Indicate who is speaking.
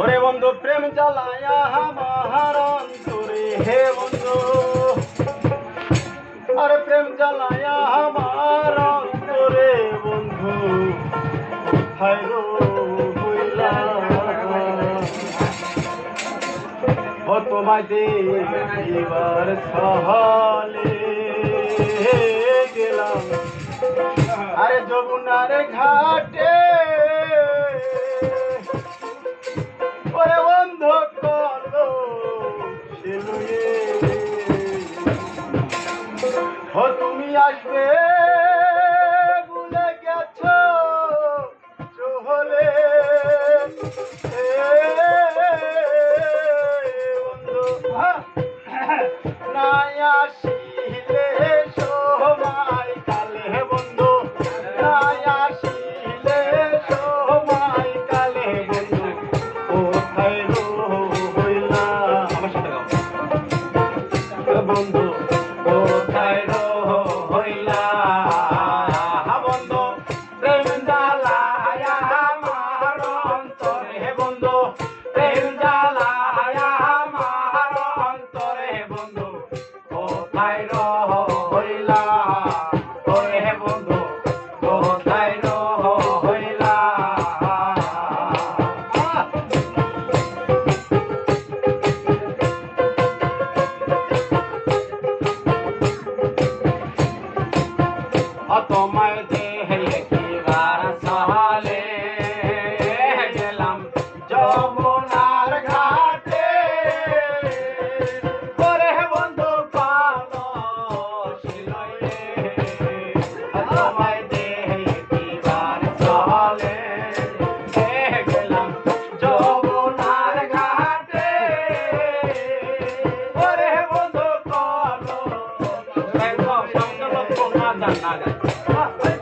Speaker 1: ওরে বন্ধু, প্রেম জ্বালায়া আমার অন্তরে হে বন্ধু। আরে প্রেম জ্বালায়া আমার অন্তরে বন্ধু। হায়রো ও তোমায় দেবার সহলে। না যায়